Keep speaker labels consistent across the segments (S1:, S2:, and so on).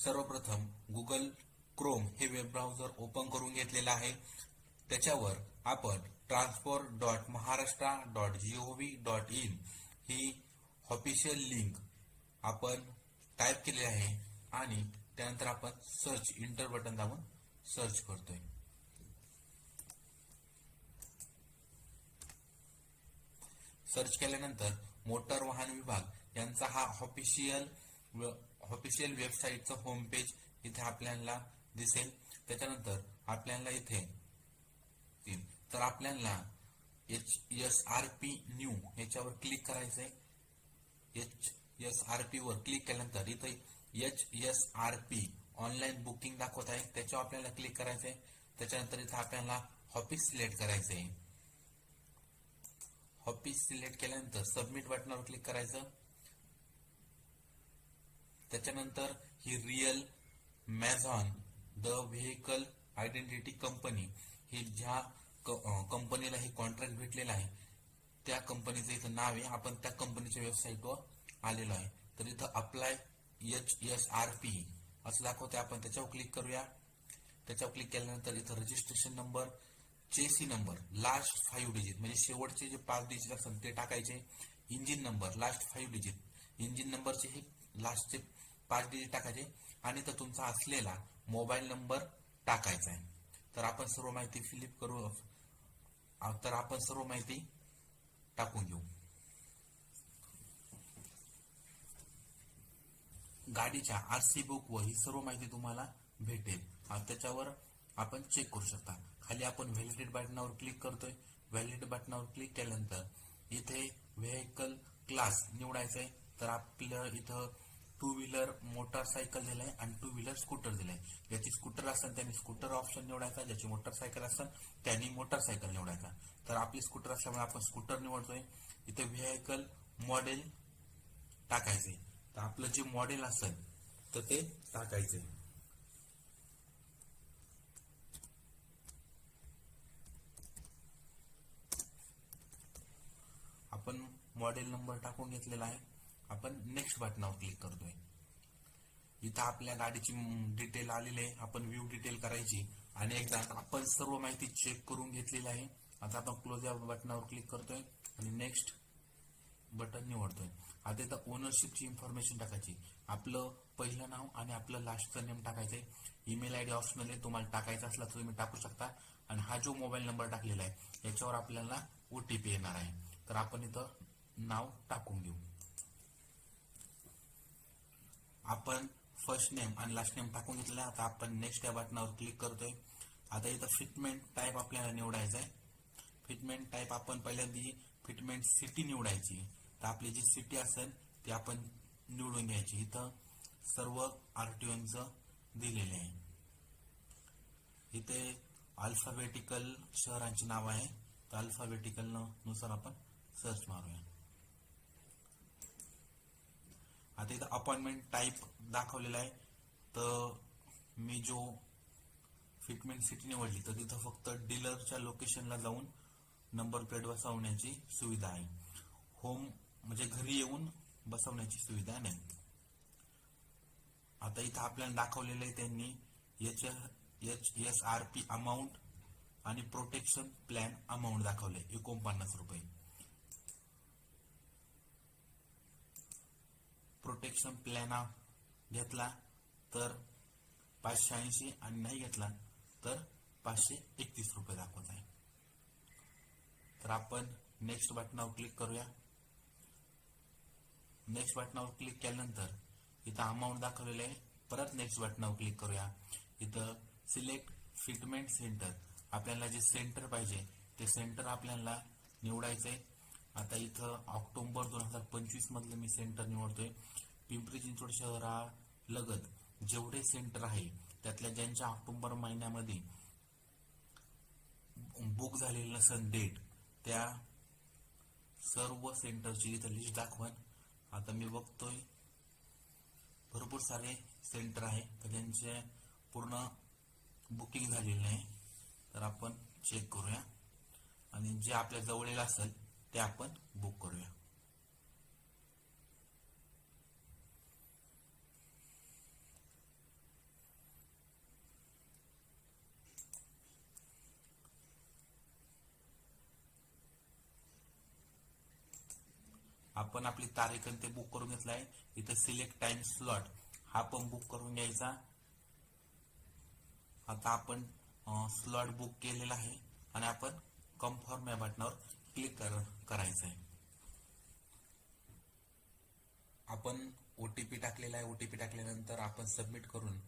S1: सर्वप्रथम Google Chrome हे web browser open करून घेतलेलं आहे. त्याच्यावर आपण transport dot Maharashtra dot G O V dot in he official link आपण टाईप केली आहे आणि त्यानंतर आपण सर्च इंटर बटन दाबून सर्च करतोय. सर्च केल्यानंतर मोटार वाहन विभाग यांचा हा ऑफिशियल ऑफिशियल वेबसाईटचं होम पेज इथे आपल्याला दिसेल. त्याच्यानंतर आपल्याला इथे तर आपल्याला H S R P new याच्यावर क्लिक करायचंय. एच एस आर पी वर क्लिक केल्यानंतर इथे H S R P online booking दाखवत आहे. त्याच्यावर आपल्याला क्लिक करायचंय. त्याच्यानंतर इथे आपल्याला ऑफिस सिलेक्ट करायचंय. ऑफिस सिलेक्ट केल्यानंतर सबमिट बटनावर क्लिक करायचं. त्याच्यानंतर ही real मॅझॉन the vehicle identity company ही ज्या कंपनीला हे कॉन्ट्रॅक्ट भेटलेलं आहे त्या कंपनीचं इथं नाव आहे. आपण त्या कंपनीच्या वेबसाईटवर आलेलो आहे. तर इथं apply H S R P असं दाखवते आपण त्याच्यावर क्लिक करूया. त्याच्यावर क्लिक केल्यानंतर इथं registration number chassis number last five digit म्हणजे शेवटचे जे पाच डिजिट असतात ते टाकायचे. Engine number last five digit engine नंबरचे हे लास्टचे पाच डिजिट टाकायचे आणि तर तुमचा असलेला मोबाईल नंबर टाकायचा आहे. तर आपण सर्व माहिती फिलिप करू. तर आपण सर्व माहिती टाकून घेऊ. गाडीच्या आरसी बुक व ही सर्व माहिती तुम्हाला भेटेल. आणि त्याच्यावर आपण चेक करू शकता. खाली आपण व्हॅलिडेट बटनावर क्लिक करतोय. व्हॅलिडेट बटनावर क्लिक केल्यानंतर इथे व्हेकल क्लास निवडायचा आहे तर आपलं इथं टू व्हीलर मोटरसायकल दिलंय आणि टू व्हीलर स्कूटर दिलंय. ज्याची स्कूटर असेल त्यांनी स्कूटर ऑप्शन निवडायचा ज्याची मोटरसायकल असेल त्यांनी मोटरसायकल निवडायचा. तर आपली स्कूटर असल्यामुळे आपण स्कूटर निवडतोय. इथे व्हेकल मॉडेल टाकायचे. तर आपलं जे मॉडेल असेल तर ते टाकायचे. आपण मॉडेल नंबर टाकून घेतलेला आहे. आपण नेक्स्ट बटनावर क्लिक करतोय. इथं आपल्या गाडीची डिटेल आलेली आहे. आपण व्ह्यू डिटेल करायची. आणि एकदा आपण सर्व माहिती चेक करून घेतलेली आहे. आता आपण क्लोज या बटनावर क्लिक करतोय. आणि नेक्स्ट बटन निवडतोय. आता इथं ओनरशिपची इन्फॉर्मेशन टाकायची. आपलं पहिलं नाव आणि आपलं लास्टचं नेम टाकायचं आहे. ईमेल आय डी ऑप्शनल आहे. तुम्हाला टाकायचा असला तर तुम्ही टाकू शकता. आणि हा जो मोबाईल नंबर टाकलेला आहे याच्यावर आपल्याला ओ टी पी येणार आहे. तर आपण इथं नाव टाकून घेऊ आपण फर्स्ट नेम आणि लास्ट नेम टाकून घेतला. आता आपण नेक्स्ट या बटनावर क्लिक करतोय. आता इथं फिटमेंट टाईप आपल्याला निवडायचा आहे. फिटमेंट टाईप आपण पहिल्यांदा फिटमेंट सिटी निवडायची तर आपली जी सिटी असेल ती आपण निवडून घ्यायची. इथं सर्व आरटीओचं दिलेले आहे. इथे अल्फाबेटिकल शहरांची नाव आहे. तर अल्फाबेटिकलनुसार आपण सर्च मारूया. आता इथं अपॉइंटमेंट टाईप दाखवलेला आहे. तर मी जो फिटमेंट सिटी निवडली तर तिथं फक्त डीलरच्या लोकेशनला जाऊन नंबर प्लेट बसवण्याची सुविधा आहे. होम म्हणजे घरी येऊन बसवण्याची सुविधा नाही. आता इथं आपल्याला दाखवलेलं आहे त्यांनी H H S R P amount आणि प्रोटेक्शन प्लॅन अमाऊंट दाखवले एकोणपन्नास रुपये. प्रोटेक्शन प्लॅन घेतला तर पाचशे ऐंशी आणि नाही घेतला तर पाचशे एकतीस रुपये दाखवत आहे. तर आपण नेक्स्ट बटनावर क्लिक करूया. नेक्स्ट बटनावर क्लिक केल्यानंतर इथं अमाऊंट दाखवलेलं आहे. परत नेक्स्ट बटनावर क्लिक करूया. इथं सिलेक्ट फिटमेंट सेंटर आपल्याला जे सेंटर पाहिजे ते सेंटर आपल्याला निवडायचं आहे आता इथं ऑक्टोबर दोन हजार पंचवीस मधलं मी सेंटर निवडतोय. पिंपरी चिंचवड शहरालगत जेवढे सेंटर आहे त्यातल्या ज्यांच्या ऑक्टोबर महिन्यामध्ये बुक झालेलं नसेल डेट त्या सर्व सेंटरची इथं लिस्ट दाखवन. आता मी बघतोय भरपूर सारे सेंटर आहे तर त्यांचे पूर्ण बुकिंग झालेलं नाही तर आपण चेक करूया. आणि जे आपल्या जवळील असेल ते आपण बुक करूया. आपण आपली तारीख आणि ते बुक करून घेतलाय आहे. इथं सिलेक्ट टाइम स्लॉट हा पण बुक करून घ्यायचा. आता आपण स्लॉट बुक केलेला आहे आणि आपण कन्फर्म या बटनावर क्लिक कर करायचं आहे आपण ओटीपी टाकलेला आहे. ओटीपी टाकल्यानंतर आपण सबमिट करून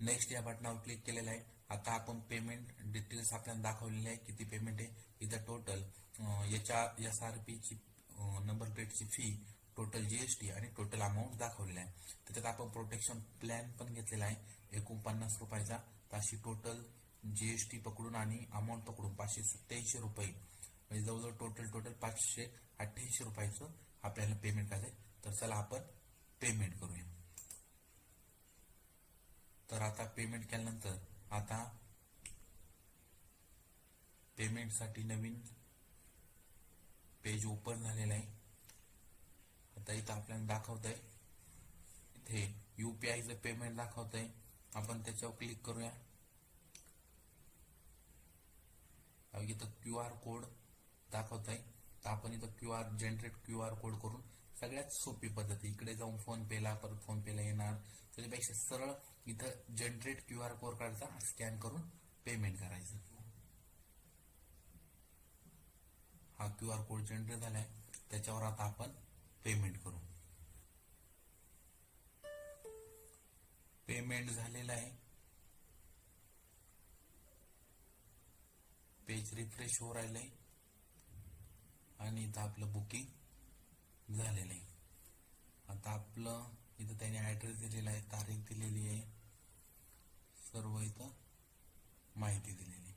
S1: नेक्स्ट या बटनावर क्लिक केलेलं आहे. आता आपण पेमेंट डिटेल्स आपल्याला दाखवलेले आहे. किती पेमेंट आहे. इथं टोटल याच्या एस आर पीची नंबर प्लेटची फी टोटल जीएसटी आणि टोटल अमाऊंट दाखवलेला आहे. त्याच्यात आपण प्रोटेक्शन प्लॅन पण घेतलेला आहे. एकोणपन्नास रुपयाचा. तर अशी टोटल जीएसटी पकडून आणि अमाऊंट पकडून पाचशे सत्याऐंशी रुपये म्हणजे जवळजवळ टोटल टोटल पाचशे अठ्ठ्याऐंशी रुपयाचं आपल्याला पेमेंट करायचं आहे तर चला आपण पेमेंट करूया. तर आता पेमेंट केल्यानंतर आता पेमेंटसाठी नवीन पेज ओपन झालेलं आहे. आता इथं आपल्याला दाखवत आहे इथे युपीआयचं पेमेंट दाखवत आहे आपण त्याच्यावर क्लिक करूया. इथं क्यू आर कोड दाखवत आहे तर आपण इथं Q R generate Q R code करून सगळ्यात सोपी पद्धती इकडे जाऊन फोन पेला परत फोन पेला येणार. त्याच्यापेक्षा सरळ इथं जनरेट क्यू आर कोड काढायचा स्कॅन करून पेमेंट करायचं. हा क्यू आर कोड जनरेट झालाय. त्याच्यावर आता आपण पेमेंट करू. पेमेंट झालेलं आहे. पेज रिफ्रेश होऊ राहिलंय. आणि इथं आपलं बुकिंग झालेलं आहे. आता आपलं इथं त्याने ऍड्रेस दिलेला आहे तारीख दिलेली आहे. सर्व इथं माहिती दिलेली आहे.